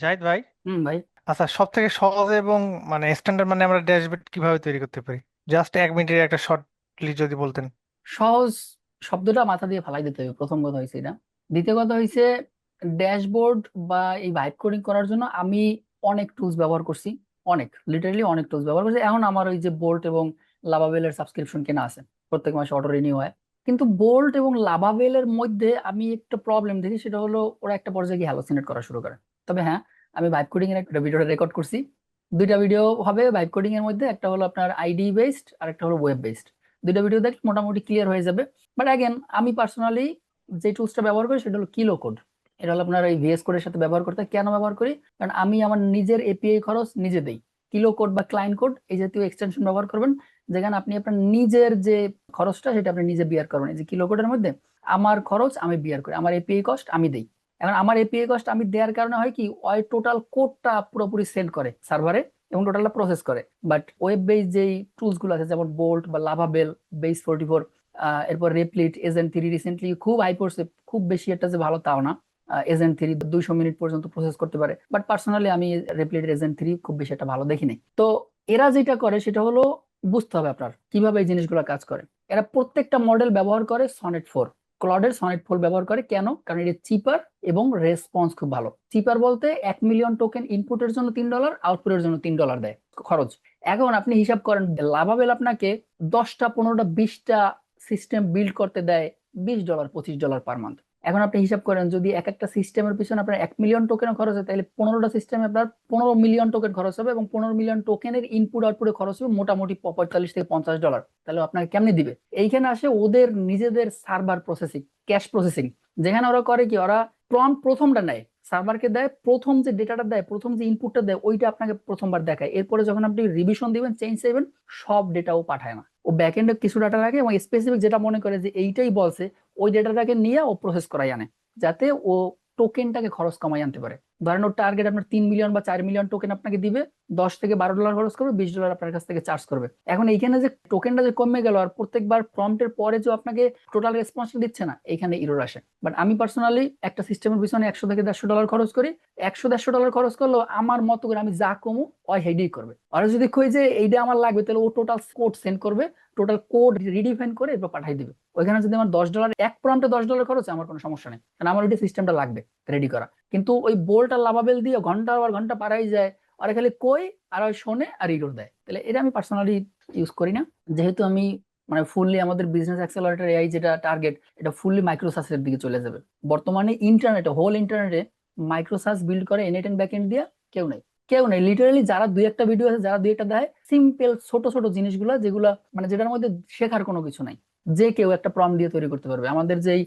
জাহিদ ভাই? হুম ভাই। আচ্ছা সব থেকে সহজ এবং মানে স্ট্যান্ডার্ড মানে আমরা ড্যাশবোর্ড কীভাবে তৈরি করতে পারি? জাস্ট এক মিনিটের একটা শর্টলি যদি বলতেন। সহজ শব্দটা মাথা দিয়ে ফালাই দিতে হবে প্রথম কথা হয়েছে এটা। দ্বিতীয় কথা হয়েছে ড্যাশবোর্ড বা এই ভাইব কোডিং করার জন্য আমি অনেক টুলস ব্যবহার করছি অনেক লিটারালি অনেক টুলস ব্যবহার করছি। এখন আমার ওই যে বোল্ট এবং লাভাবেলের সাবস্ক্রিপশন কেনা আছে প্রত্যেক মাসে অটো রিনিউ হয়। কিন্তু বোল্ট এবং লাভাবেলের মধ্যে আমি একটা প্রবলেম দেখি সেটা হলো ওরা একটা পর্যায়ে গিয়ে হ্যালোসিনেট করা শুরু করে। তবে হ্যাঁ আমি ভাইব কোডিং এর একটা ভিডিওটা রেকর্ড করছি। দুইটা ভিডিও হবে ভাইব কোডিং এর মধ্যে, একটা হলো আপনার আইডি বেসড আর একটা হলো ওয়েব বেসড দুইটা ভিডিও দেখলে মোটামুটি ক্লিয়ার হয়ে যাবে। বাট অ্যাগেন আমি পার্সোনালি যে টুলসটা ব্যবহার করি সেটা হলো কিলো কোড এটা হলো আপনার এই ভিএস কোডের সাথে ব্যবহার করতে। কেন ব্যবহার করি? কারণ আমি আমার নিজের এপিআই খরচ নিজে দেই। কিলো কোড বা ক্লায়েন্ট কোড এই জাতীয় এক্সটেনশন ব্যবহার করবেন, যেখানে আপনি আপনার নিজের যে খরচটা সেটা আপনি নিজে বিয়ার করবেন। এই যে কিলো কোডের মধ্যে আমার খরচ আমি বিয়ার করি, আমার এপিআই কস্ট আমি দেই। এখন আমার এপিআই কস্ট আমি দেওয়ার কারণে হয় কি, ওই টোটাল কোডটা পুরোপুরি সেন্ড করে সার্ভারে এবং টোটালটা প্রসেস করে। বাট ওয়েব বেস যেই টুলসগুলো আছে, যেমন বোল্ট বা লাভাবেল বেস ফোর্টি ফোর এরপর রেপ্লিট এজেন্ট থ্রি রিসেন্টলি খুব হাই পড়ছে খুব বেশি একটা যে ভালো তাও না। এজেন্ট থ্রি দুইশো মিনিট পর্যন্ত প্রসেস করতে পারে। বাট পার্সোনালি আমি রেপ্লিট এজেন্ট থ্রি খুব বেশি একটা ভালো দেখিনি। তো এরা যেটা করে সেটা হলো, বুঝতে হবে আপনার কীভাবে এই জিনিসগুলো কাজ করে। এরা প্রত্যেকটা মডেল ব্যবহার করে সনেট ফোর ক্লডের সনেট ফোল ব্যবহার করে। কেন? কারণ এটা চিপার এবং রেসপন্স খুব ভালো। চিপার বলতে এক মিলিয়ন টোকেন ইনপুটের জন্য তিন ডলার আউটপুটের জন্য তিন ডলার দেয় খরচ। এখন আপনি হিসাব করেন, লাভাবেল আপনাকে দশটা, পনেরোটা, বিশটা সিস্টেম বিল্ড করতে দেয় বিশ ডলার পঁচিশ ডলার পার মান্থ এখন আপনি হিসাব করেন, যদি এক একটা সিস্টেমের পিছনে আপনার এক মিলিয়ন টোকেন খরচ হয়, তাহলে পনেরোটা সিস্টেমে আপনার পনেরো মিলিয়ন টোকেন খরচ হবে এবং পনেরো মিলিয়ন টোকেনের ইনপুট আউটপুটে খরচ হবে মোটামুটি পঁয়তাল্লিশ থেকে পঞ্চাশ ডলার তাহলে আপনাকে কেমনে দিবে? এইখানে আসে ওদের নিজেদের সার্ভার প্রসেসিং ক্যাশ প্রসেসিং যেখানে ওরা করে কি, ওরা প্রম প্রথমটা নেয় সার্ভারকে দেয়, প্রথম যে ডেটাটা দেয়, প্রথম যে ইনপুটটা দেয়, ওইটা আপনাকে প্রথমবার দেখায়। এরপরে যখন আপনি রিভিশন দিবেন চেঞ্জ চাইবেন সব ডেটা ও পাঠায় না। ও ব্যাক ব্যাকএন্ডে কিছু ডাটা রাখে এবং স্পেসিফিক যেটা মনে করে যে এইটাই বলছে ওই ডেটাটাকে নিয়ে ও প্রসেস করাই আনে যাতে ও টোকেনটাকে খরচ কমাই আনতে পারে। ধরেন ওর টার্গেট আপনার তিন মিলিয়ন বা চার মিলিয়ন টোকেন আপনাকে দিবে, দশ থেকে বারো ডলার খরচ করবে, বিশ ডলার আপনার কাছ থেকে চার্জ করবে। এখন এইখানে যে টোকেনটা যে কমে গেল আর প্রত্যেকবার প্রম্পটের পরে যে আপনাকে টোটাল রেসপন্স দিচ্ছে না এখানে ইরোর আসে। বাট আমি পার্সোনালি একটা সিস্টেমের পিছনে একশো থেকে দেড়শো ডলার খরচ করি, একশো দেড়শো ডলার খরচ করলেও আমার মতো করে আমি যা কমু, ওই হেডেই করবে। আর যদি কই যে এইটা আমার লাগবে, তাহলে ও টোটাল কোড সেন্ড করবে টোটাল কোড রিডিফাইন করে এরপর পাঠাই দিবে। ওইখানে যদি আমার দশ ডলার এক প্রম্পটে দশ ডলার খরচ, আমার কোনো সমস্যা নেই। কারণ আমার ওইটা সিস্টেমটা লাগবে রেডি করা। কিন্তু ওই বোল্ট লাভাবেল দিয়ে ঘণ্টা আর ঘণ্টা পারাই যায় আর খালি কই আর ওই শোনে আর ইরোর দেয়। তাহলে এটা আমি পার্সোনালি ইউজ করি না। যেহেতু আমি মানে ফুললি আমাদের বিজনেস অ্যাক্সেলারেটর এআই যেটা টার্গেট এটা ফুললি মাইক্রোসাসের দিকে চলে যাবে। বর্তমানে ইন্টারনেটে হোল ইন্টারনেটে মাইক্রোসাস বিল্ড করে এনএট এন্ড ব্যাকএন্ড দিয়ে কেউ নেই। কেউ নেই। লিটারালি যারা দুই একটা ভিডিও আছে, যারা দুই একটা দেয় সিম্পল ছোট ছোট জিনিসগুলো যেগুলো মানে যেটার মধ্যে শেখার কোনো কিছু নাই। যে কেউ একটা প্রম দিয়ে তৈরি করতে পারবে। আমাদের যেই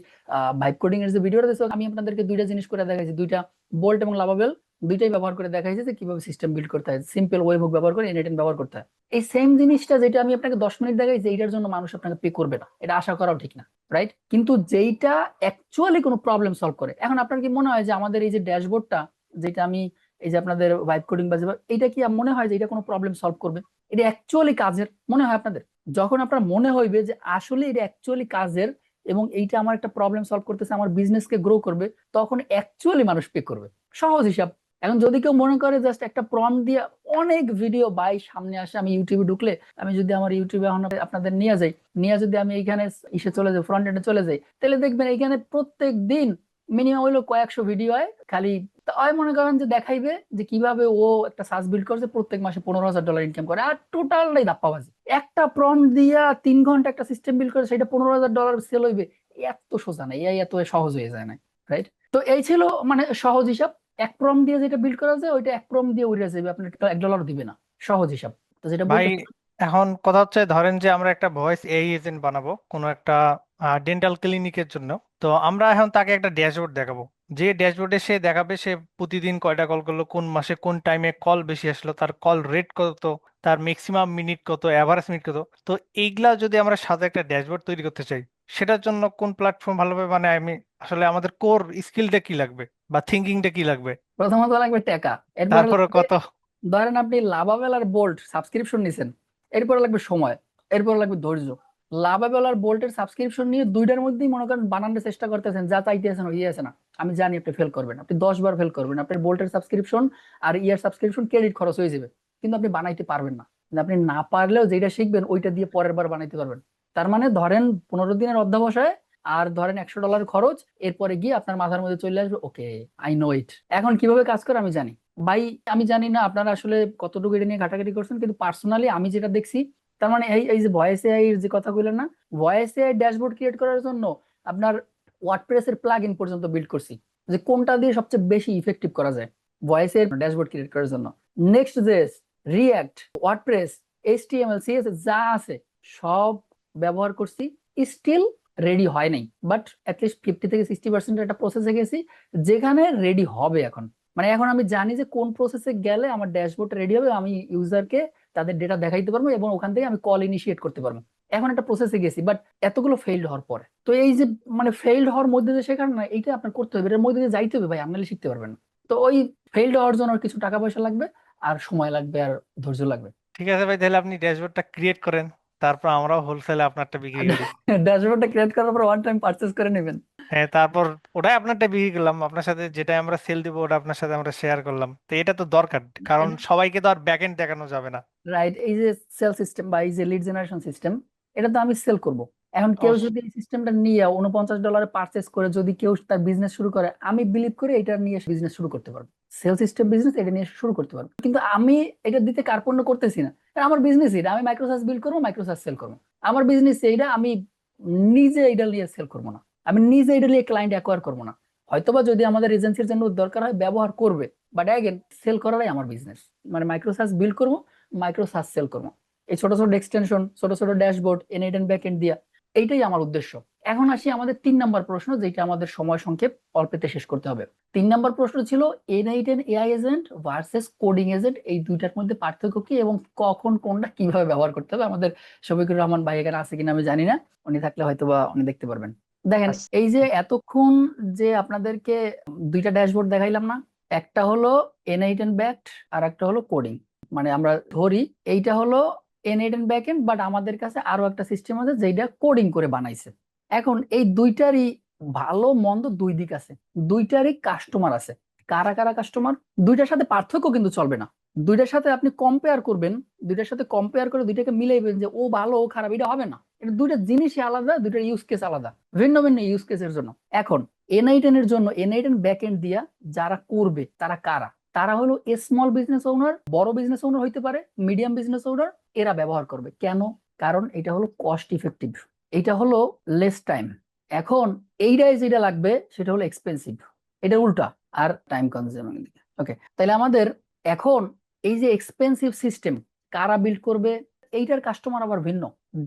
ভাইব কোডিং এর যে ভিডিওটা দিয়েছে আমি আপনাদেরকে দুইটা জিনিস করে দেখাইছি। দুইটা বোল্ট এবং লাভাবেল দুইটাই ব্যবহার করে দেখাইছে যে কীভাবে সিস্টেম বিল্ড করতে হয়। সিম্পল ওয়েব হুক ব্যবহার করে এনএটেন ব্যবহার করতে হয়। এই সেম জিনিসটা যেটা আমি আপনাকে দশ মিনিট দেখাইছি এইটার জন্য মানুষ আপনাকে পে করবে না। এটা আশা করাও ঠিক না রাইট কিন্তু যেইটা অ্যাকচুয়ালি কোনো প্রবলেম সলভ করে। এখন আপনার কি মনে হয় যে আমাদের এই যে ড্যাশবোর্ডটা যেটা আমি, এই যে আপনাদের ভাইব কোডিং বা এটা কি মনে হয় যে এটা কোনো প্রবলেম সলভ করবে? এটা অ্যাকচুয়ালি কাজের, মনে হয় আপনাদের? যখন আপনার মনে হইবে যে আসলে এটা অ্যাকচুয়ালি কাজের এবং এইটা আমার একটা প্রবলেম সলভ করতেছে, আমার বিজনেসকে গ্রো করবে, তখন অ্যাকচুয়ালি মানুষ পে করবে। সহজ হিসাব। এখন যদি কেউ মনে করে জাস্ট একটা প্রম দিয়ে অনেক ভিডিও বাই সামনে আসে, আমি ইউটিউবে ঢুকলে, আমি যদি আমার ইউটিউবে এখন আপনাদের নিয়ে যাই, নিয়ে যদি আমি এইখানে ইসে চলে যাই ফ্রন্ট এন্ডে চলে যাই, তাহলে দেখবেন এইখানে প্রত্যেক দিন মিনিমাম হইল কয়েকশো ভিডিও হয়, খালি তাই মনে করেন যে দেখাইবে যে কীভাবে ও একটা সার্চ বিল্ড করছে প্রত্যেক মাসে পনেরো হাজার ডলার ইনকাম করে। আর টোটালটাই ধাপ্পাবাজি একটা প্রম দিয়া তিন ঘণ্টা একটা সিস্টেম বিল্ড করে সেটা পনেরো হাজার ডলার সেল হইবে এত সোজা না এই এত সহজ হয়ে যায় না রাইট তো এই ছিল মানে সহজ হিসাব। এক প্রম দিয়ে যেটা বিল্ড করা যায় ওইটা এক প্রম দিয়ে উড়ে যাবে আপনার এক ডলার দিবে না সহজ হিসাব। তো যেটা ভাই এখন কথা হচ্ছে ধরেন যে আমরা একটা ভয়েস এআই এজেন্ট বানাবো কোনো একটা ডেন্টাল ক্লিনিকের জন্য। তো আমরা এখন তাকে একটা ড্যাশবোর্ড দেখাবো। যে ড্যাশবোর্ডে সে দেখাবে সে প্রতিদিন কয়টা কল করল কোন মাসে কোন টাইমে কল বেশি আসলো তার কল রেট কত তার ম্যাক্সিমাম মিনিট কত অ্যাভারেজ মিনিট কত। তো এইগুলা যদি আমরা সাথে একটা ড্যাশবোর্ড তৈরি করতে চাই সেটার জন্য কোন প্ল্যাটফর্ম ভালোভাবে মানে আমি আসলে আমাদের কোর স্কিলটা কি লাগবে? বা থিঙ্কিংটা কি লাগবে? প্রথমত লাগবে টাকা। তারপরে কত? ধরেন আপনি লাভাবেল আর বোল্ট সাবস্ক্রিপশন নিছেন। এরপরে লাগবে সময়। এরপরে লাগবে ধৈর্য। লাভাবেল আর বোল্টের সাবস্ক্রিপশন নিয়ে দুইটার মধ্যেই মনে করেন বানানোর চেষ্টা করতেছেন, যা চাইতেছেন হয়ে আছে না। আমি জানি আপনি ফেল করবেন, আপনি দশ বার ফেল করবেন, আপনার বোল্টের সাবস্ক্রিপশন আর ইয়ার সাবস্ক্রিপশন ক্রেডিট খরচ হয়ে যাবে, কিন্তু আপনি বানাইতে পারবেন না। কিন্তু আপনি না পারলেও যেটা শিখবেন ওইটা দিয়ে পরের বার বানাইতে পারবেন। তার মানে ধরেন পনেরো দিনের অধ্যাবসায় আর ধরেন একশো ডলার খরচ, এরপরে গিয়ে আপনার মাথার মধ্যে চলে আসবে, ওকে আই নো ইট এখন কীভাবে কাজ করে আমি জানি। ভাই, আমি জানি না আপনারা আসলে কতটুকু এটা নিয়ে ঘাটাঘাটি করছেন, কিন্তু পার্সোনালি আমি যেটা দেখছি তার মানে এই এই যে ভয়েস এআই যে কথা বললেন না ভয়েস এআই ড্যাশবোর্ড ক্রিয়েট করার জন্য আপনার ওয়ার্ডপ্রেস এর প্লাগ ইন পর্যন্ত বিল্ড করছি, যে কোনটা দিয়ে সবচেয়ে বেশি ইফেক্টিভ করা যায় ভয়েস এর ড্যাশবোর্ড ক্রিয়েট করার জন্য। Next JS React WordPress HTML CSS যা আছে, সব ব্যবহার করছি স্টিল রেডি হয় নাই বাট অ্যাটলিস্ট ফিফটি থেকে সিক্সটি পার্সেন্ট একটা প্রসেসে গেছি, যেখানে রেডি হবে এখন। মানে এখন আমি জানি যে কোন প্রসেসে গেলে আমার ড্যাশবোর্ড রেডি হবে, আমি ইউজারকে তাদের ডেটা দেখাইতে পারব এবং ওখান থেকে আমি কল ইনিশিয়েট করতে পারব। এখন একটা প্রসেসে গেছি বাট এতগুলো ফেইল্ড হওয়ার পরে। তো এই যে মানে ফেইল্ড হওয়ার মধ্যে যে শেখার না এইটা আপনার করতে হবে এর মধ্যে দিয়ে যাইতে হবে ভাই আপনারা শিখতে পারবেন না। তো ওই ফেইল্ড হওয়ার জন্য কিছু টাকা পয়সা লাগবে আর সময় লাগবে আর ধৈর্য লাগবে। ঠিক আছে ভাই তাহলে আপনি ড্যাশবোর্ডটা ক্রিয়েট করেন তারপর আমরাও হোলসেলে আপনারটা বিক্রি করি। ড্যাশবোর্ডটা ক্রিয়েট করার পর ওয়ান টাইম পারচেজ করে নেবেন। হ্যাঁ তারপর ওটাই আপনারটা বিক্রি করলাম আপনার সাথে যেটা আমরা সেল দিব ওটা আপনার সাথে আমরা শেয়ার করলাম। তো এটা তো দরকার কারণ সবাইকে তো আর ব্যাকএন্ড দেখানো যাবে না। রাইট এই যে সেল সিস্টেম বা এই যে লিড জেনারেশন সিস্টেম এটা তো আমি সেল করব। এখন কেউ যদি এই সিস্টেমটা নিয়ে উনপঞ্চাশ ডলারে পারচেস করে যদি কেউ তার বিজনেস শুরু করে আমি বিলিভ করি এটা নিয়ে বিজনেস শুরু করতে পারব। সেল সিস্টেম বিজনেস এটা নিয়ে শুরু করতে পারব। কিন্তু আমি এটা দিতে কার্পণ্য করতেছি না। আমার বিজনেস এটা আমি মাইক্রোসাস বিল্ড করব মাইক্রোসাস সেল করব। আমার বিজনেস এইটা আমি নিজে এটা নিয়ে সেল করব না। আমি নিজে এটা ক্লায়েন্ট অ্যাকোয়ার করব না। হয়তোবা যদি আমাদের এজেন্সির জন্য দরকার হয়, ব্যবহার করবে। বাট অ্যাগেন সেল করাটাই আমার বিজনেস মানে মাইক্রোসাস বিল্ড করব মাইক্রোসাস সেল করব। এই ছোট ছোট এক্সটেনশন ছোট ছোট ড্যাশবোর্ড এনএড এন্ড ব্যাক এন্ড দিয়া, এইটাই আমার উদ্দেশ্য। এখন আসি আমাদের তিন নম্বর প্রশ্ন, যেটা আমাদের সময় সংক্ষেপ অল্পেতে শেষ করতে হবে। তিন নম্বর প্রশ্ন ছিল N eight N AI agent versus coding agent এই দুইটার মধ্যে পার্থক্য কি এবং কখন কোনটা কীভাবে ব্যবহার করতে হবে? আমাদের শফিকুর রহমান ভাই এখানে আছে কিনা আমি জানি না। উনি থাকলে হয়তো বা উনি দেখতে পারবেন। দেখেন আচ্ছা। এই যে এতক্ষণ যে আপনাদেরকে দুইটা ড্যাশবোর্ড দেখাইলাম না একটা হলো এন এইট এন ব্যাকড আর একটা হলো কোডিং মানে আমরা ধরি এইটা হলো n eight n back end but আমাদের কাছে আরও একটা সিস্টেম আছে যেটা কোডিং করে বানাইছে। এখন এই দুইটারই ভালো মন্দ দুই দিক আছে। দুইটারই কাস্টমার আছে। কারা কারা কাস্টমার দুইটার সাথে পার্থক্য কিন্তু চলবে না। দুইটার সাথে আপনি কম্পেয়ার করবেন, দুইটার সাথে কম্পেয়ার করে দুইটাকে মিলাইবেন যে ও ভালো, ও খারাপ, এটা হবে না। এটা দুইটা জিনিসই আলাদা, দুইটার ইউজ কেস আলাদা, ভিন্ন ভিন্ন ইউজ কেসের জন্য। এখন এনআইটেন এর জন্য এনআইটেন ব্যাক এন্ড দিয়া যারা করবে, তারা কারা? তারা হলো স্মল বিজনেস ওনার বড় বিজনেস ওনার হইতে পারে মিডিয়াম বিজনেস ওনার এরা ব্যবহার করবে। কেন? কারণ এটা হলো কস্ট ইফেক্টিভ এটা হলো লেস টাইম এখন, এইটাই যেটা লাগবে, সেটা হলো এক্সপেন্সিভ এটা উল্টা, আর টাইম কনজিউমিং ওকে তাহলে আমাদের এখন এই যে এক্সপেন্সিভ সিস্টেম কারা বিল্ড করবে? এইটার কাস্টমার আবার ভিন্ন।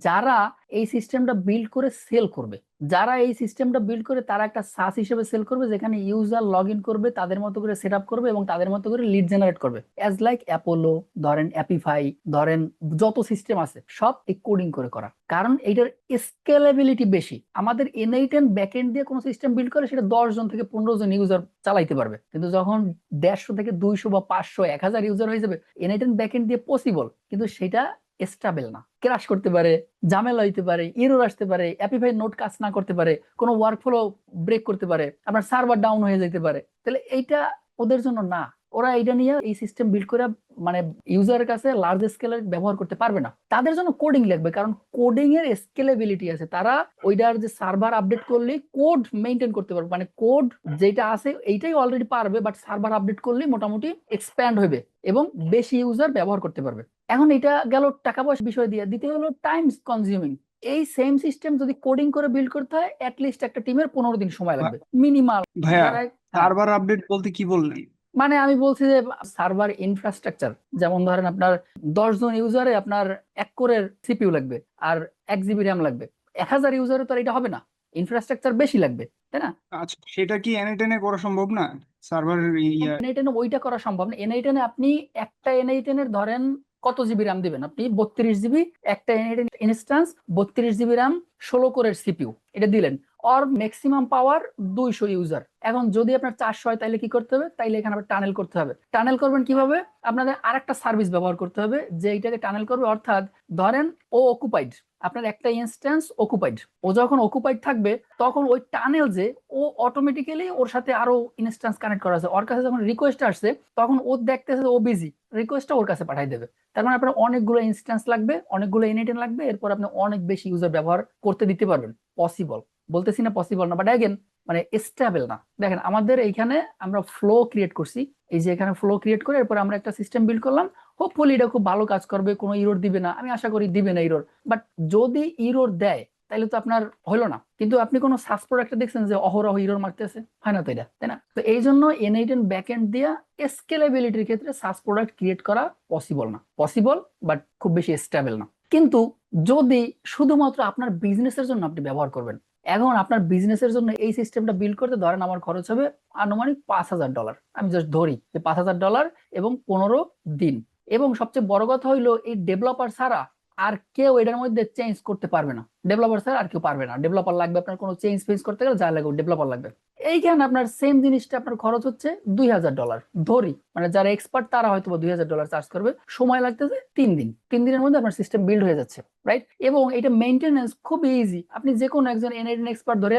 যারা এই সিস্টেমটা বিল্ড করে সেল করবে, যারা এই সিস্টেমটা বিল্ড করে তারা একটা সাস হিসেবে সেল করবে, যেখানে ইউজার লগ ইন করবে, তাদের মতো করে সেট করবে এবং তাদের মতো করে লিড জেনারেট করবে। অ্যাজ লাইক অ্যাপোলো ধরেন অ্যাপিফাই ধরেন যত সিস্টেম আছে, সব এই কোডিং করে করা। কারণ এইটার স্কেলেবিলিটি বেশি। আমাদের এনআইট এন্ড ব্যাকএন্ড দিয়ে কোনো সিস্টেম বিল্ড করে, সেটা দশ জন থেকে পনেরো জন ইউজার চালাইতে পারবে। কিন্তু যখন দেড়শো থেকে দুইশো বা পাঁচশো, এক হাজার ইউজার হয়ে যাবে এনআইট এন্ড ব্যাকএন্ড দিয়ে পসিবল কিন্তু সেটা স্টেবল না। ক্রাশ করতে পারে, ঝামেলা হইতে পারে ইরোর আসতে পারে অ্যাপিফাই নোট কাজ না করতে পারে, কোনো ওয়ার্ক ফ্লো ব্রেক করতে পারে, আপনার সার্ভার ডাউন হয়ে যেতে পারে। তাহলে এইটা ওদের জন্য না। ওরা এটা নিয়ে এই সিস্টেম বিল্ড করে মানে ইউজারের কাছে লার্জ স্কেলের ব্যবহার করতে পারবে না। তাদের জন্য কোডিং লাগবে, কারণ কোডিং এর স্কেলেবিলিটি আছে। তারা ওইটার যে সার্ভার আপডেট করলে কোড মেনটেন করতে পারবে। মানে কোড যেটা আছে এইটাই অলরেডি পারবে বাট সার্ভার আপডেট করলে মোটামুটি এক্সপ্যান্ড হবে এবং বেশি ইউজার ব্যবহার করতে পারবে। এখন এটা গেল টাকা পয়সা বিষয় দিয়ে। দ্বিতীয় হলো টাইম কনজিউমিং এই সেম সিস্টেম যদি কোডিং করে বিল্ড করতে হয় লিস্ট একটা টিমের পনেরো দিন সময় লাগবে। মিনিমাল সার্ভার আপডেট বলতে কি বললেন? মানে আমি বলছি যে সার্ভার ইনফ্রাস্ট্রাকচার যেমন ধরেন আপনার দশ জন ইউজারে আপনার এক কোরের সিপিইউ লাগবে আর এক জিবি র্যাম লাগবে। এক হাজার ইউজারে তো আর এটা হবে না। ইনফ্রাস্ট্রাকচার বেশি লাগবে তাই না? আচ্ছা সেটা কি এনএটেনে করা সম্ভব না? সার্ভারের ইয়া এনআইটেনে ওইটা করা সম্ভব না। এনআইটেনে আপনি একটা এনআইটেনের ধরেন কত জিবি র্যাম দিবেন আপনি? বত্রিশ জিবি, একটা ইনস্ট্যান্স, বত্রিশ জিবি র্যাম ষোলো কোরের সিপিইউ। এটা দিলেন। অর ম্যাক্সিমাম পাওয়ার দুইশো ইউজার এখন যদি আপনার চারশো হয় তাহলে কি করতে হবে? তাইলে এখানে আবার টানেল করতে হবে। টানেল করবেন কীভাবে? আপনাদের আরেকটা সার্ভিস ব্যবহার করতে হবে, যে এইটাকে টানেল করবে। অর্থাৎ ধরেন, ও অকুপাইড আপনার একটা ইনস্ট্যান্স অকুপাইড ও যখন অকুপাইড থাকবে, তখন ওই টানেল যে, ও অটোমেটিক্যালি ওর সাথে আরও ইনস্ট্যান্স কানেক্ট করা আছে। ওর কাছে যখন রিকোয়েস্ট আসছে তখন ও দেখতেছে ও বিজি রিকোয়েস্টটা ওর কাছে পাঠাই দেবে। তার মানে আপনার অনেকগুলো ইনস্ট্যান্স লাগবে, অনেকগুলো এনএটেন লাগবে, এরপর আপনি অনেক বেশি ইউজার ব্যবহার করতে দিতে পারবেন। পসিবল বলতেছি না পসিবল না বাট অ্যাগেন মানে স্টেবল না। দেখেন, আমাদের এইখানে আমরা ফ্লো ক্রিয়েট করছি। এই যে এখানে ফ্লো ক্রিয়েট করে এরপর আমরা একটা সিস্টেম বিল্ড করলাম। হোপফুলি এটা খুব ভালো কাজ করবে, কোনো ইরোর দিবে না। আমি আশা করি দিবে না ইরোর বাট যদি ইরোর দেয় তাহলে তো আপনার হলো না। কিন্তু আপনি কোনো সাস প্রোডাক্টে দেখছেন যে অহরহ ইরোর মারতেছে, হয় না তো এটা, তাই না? তো এই জন্য এনআইটেন ব্যাকএন্ড দিয়া স্কেলেবিলিটির ক্ষেত্রে সাস প্রোডাক্ট ক্রিয়েট করা পসিবল না। পসিবল বাট খুব বেশি স্টেবল না। কিন্তু যদি শুধুমাত্র আপনার বিজনেসের জন্য আপনি ব্যবহার করবেন, এখন আপনার বিজনেসের জন্য এই সিস্টেমটা বিল্ড করতে ধরেন আমার খরচ হবে আনুমানিক পাঁচ হাজার ডলার আমি জাস্ট ধরি যে পাঁচ হাজার ডলার এবং পনেরো দিন। এবং সবচেয়ে বড় কথা হইল, এই ডেভেলপার ছাড়া আর কেউ এটার মধ্যে চেঞ্জ করতে পারবে না। ডেভেলপার স্যার আর কেউ পারবে না। ডেভেলপার লাগবে আপনার কোনো চেঞ্জ ফেঞ্জ করতে গেলে যা লাগবে ডেভেলপার লাগবে। এইখানে আপনার সেম জিনিসটা আপনার খরচ হচ্ছে দুই হাজার ডলার ধরি মানে যারা এক্সপার্ট তারা হয়তো দুই হাজার ডলার চার্জ করবে। সময় লাগতেছে তিন দিন। তিন দিনের মধ্যে আপনার সিস্টেম বিল্ড হয়ে যাচ্ছে রাইট এবং এটা মেনটেনেন্স খুব ইজি আপনি যে কোনো একজন এনআইডেন এক্সপার্ট ধরে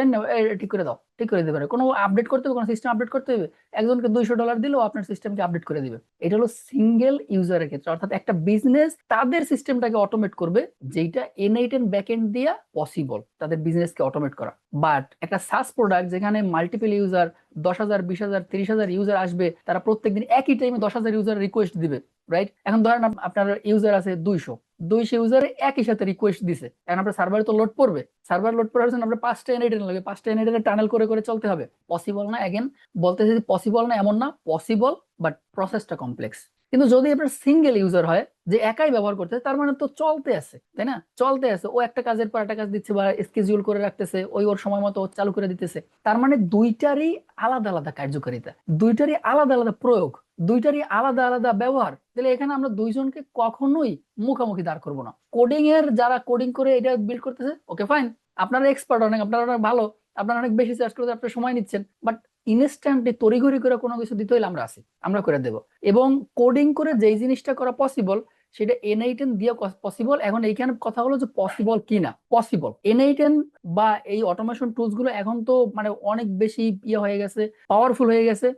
ঠিক করে দাও, ঠিক করে পারে। কোনো আপডেট করতে হবে, কোনো সিস্টেম আপডেট করতে হবে, একজনকে দুইশো ডলার দিলেও আপনার সিস্টেমকে আপডেট করে দিবে। এটা হলো সিঙ্গেল ইউজারের ক্ষেত্রে। অর্থাৎ একটা বিজনেস তাদের সিস্টেমটাকে অটোমেট করবে যেটা এনআইটেন ব্যাকএন্ড দিয়া পসিবল তাদের বিজনেসকে অটোমেট করা। বাট একটা সাস প্রোডাক্ট যেখানে মাল্টিপল ইউজার দশ হাজার, বিশ হাজার, তিরিশ হাজার ইউজার আসবে, তারা প্রত্যেকদিন একই টাইমে দশ হাজার ইউজার রিকোয়েস্ট দিবে রাইট এখন ধরেন আপনার ইউজার আছে দুইশো দুইশো ইউজার একই সাথে রিকোয়েস্ট দিছে। এখন আপনার সার্ভারে তো লোড পড়বে সার্ভার লোড পড়ার জন্য আপনার পাঁচটা এনআইটেন লাগবে, পাঁচটা এনআইটেন টানেল করে করে চলতে হবে। পসিবল না অ্যাগেন বলতেছি পসিবল না, এমন না পসিবল বাট প্রসেসটা কমপ্লেক্স কিন্তু যদি আপনার সিঙ্গেল ইউজার হয়, যে একাই ব্যবহার করতে, তার মানে তো চলতে আছে, তাই না? চলতে আছে। ও একটা কাজের পর একটা কাজ দিচ্ছে বা স্কেজিউল করে রাখতেছে, ওই ওর সময় মতো চালু করে দিতেছে। তার মানে দুইটারই আলাদা আলাদা কার্যকারিতা, দুইটারই আলাদা আলাদা প্রয়োগ, দুইটারই আলাদা আলাদা ব্যবহার। তাহলে এখানে আমরা দুইজনকে কখনোই মুখোমুখি দাঁড় করব না। কোডিং এর যারা কোডিং করে এটা বিল্ড করতেছে ওকে ফাইন আপনারা এক্সপার্ট অনেক, আপনারা অনেক ভালো, আপনারা অনেক বেশি চার্জ করতে আপনার সময় নিচ্ছেন। বাট ইনস্ট্যান্টলি তড়িঘড়ি করে কোনো কিছু দিতে হইলে আমরা আছি আমরা করে দেব। এবং কোডিং করে যেই জিনিসটা করা পসিবল সেটা এন এনআইটেন দিয়ে পসিবল এখন এইখানে কথা হলো যে পসিবল কি না পসিবল এনআইটেন বা এই অটোমেশন টুলসগুলো এখন তো মানে অনেক বেশি ইয়ে হয়ে গেছে পাওয়ারফুল হয়ে গেছে।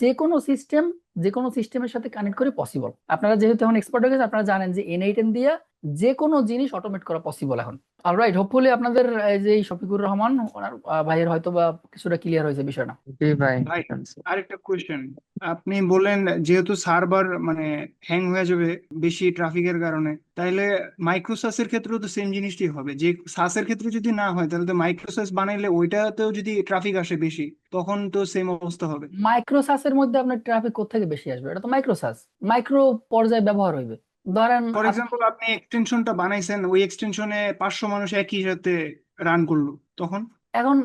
যে কোনো সিস্টেম যে কোনো সিস্টেমের সাথে কানেক্ট করে পসিবল আপনারা যেহেতু এখন এক্সপার্ট হয়ে গেছে আপনারা জানেন যে এন এনআইটেন দিয়ে যে কোনো জিনিস অটোমেট করা পসিবল এখন। অলরাইট হোপফুলি আপনাদের এই যে শফিকুর রহমান ওনার ভাইয়ের হয়তো বা কিছুটা ক্লিয়ার হয়েছে বিষয়টা। জি ভাই ভাই আরেকটা কোয়েশ্চেন আপনি বললেন যেহেতু সার্ভার মানে হ্যাং হয়ে যাবে বেশি ট্রাফিকের কারণে তাইলে মাইক্রোসাসের ক্ষেত্রেও তো সেম জিনিসটি হবে। যে সাসের ক্ষেত্রে যদি না হয় তাহলে তো মাইক্রোসাস বানাইলে ওইটাতেও যদি ট্রাফিক আসে বেশি তখন তো সেম অবস্থা হবে। মাইক্রোসাসের মধ্যে আপনার ট্রাফিক কোথা কোথেকে বেশি আসবে? এটা তো মাইক্রোসাস মাইক্রো পর্যায়ে ব্যবহার হইবে। ধরেন ফর এক্সাম্পল আপনি এক্সটেনশনটা বানাইছেন ওই এক্সটেনশনে পাঁচশো মানুষ একই সাথে রান করল তখন? এখন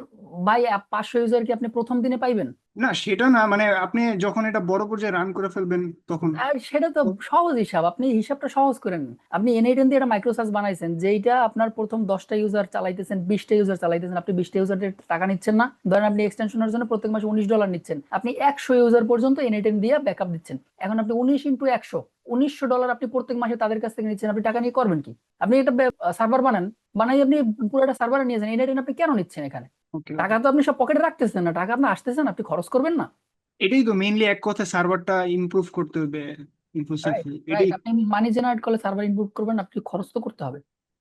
ভাই পাঁচশো ইউজার কি আপনি প্রথম দিনে পাইবেন? না সেটা না মানে আপনি যখন এটা বড় পর্যায়ে রান করে ফেলবেন তখন। আর সেটা তো সহজ হিসাব আপনি হিসাবটা সহজ করেন। আপনি এনআইটেন দিয়ে একটা মাইক্রোসাস বানাইছেন যেইটা আপনার প্রথম দশটা ইউজার চালাইতেছেন বিশটা ইউজার চালাইতেছেন আপনি বিশটা ইউজারের টাকা নিচ্ছেন না। ধরেন আপনি এক্সটেনশনের জন্য প্রত্যেক মাসে উনিশ ডলার নিচ্ছেন আপনি একশো ইউজার পর্যন্ত এনআইটেন দিয়ে ব্যাকআপ দিচ্ছেন। এখন আপনি উনিশ ইন্টু একশো উনিশশো ডলার আপনি প্রত্যেক মাসে তাদের কাছ থেকে নিচ্ছেন আপনি টাকা নিয়ে করবেন কি? আপনি একটা সার্ভার বানান বানাই আপনি পুরোটা সার্ভারে নিয়েছেন এনআইটেন আপনি কেন নিচ্ছেন এখানে? টাকা তো আপনি সব পকেটে রাখতেছেন না টাকা আপনি আসতেছেন আপনি খরচ করবেন না। এটাই তো মেইনলি এক কথা সার্ভারটা ইমপ্রুভ করতে হবে ইনফোসিসে এটাই। আপনি মানি জেনারেট করলে সার্ভার ইমপ্রুভ করবেন আপনি খরচ তো করতে হবে।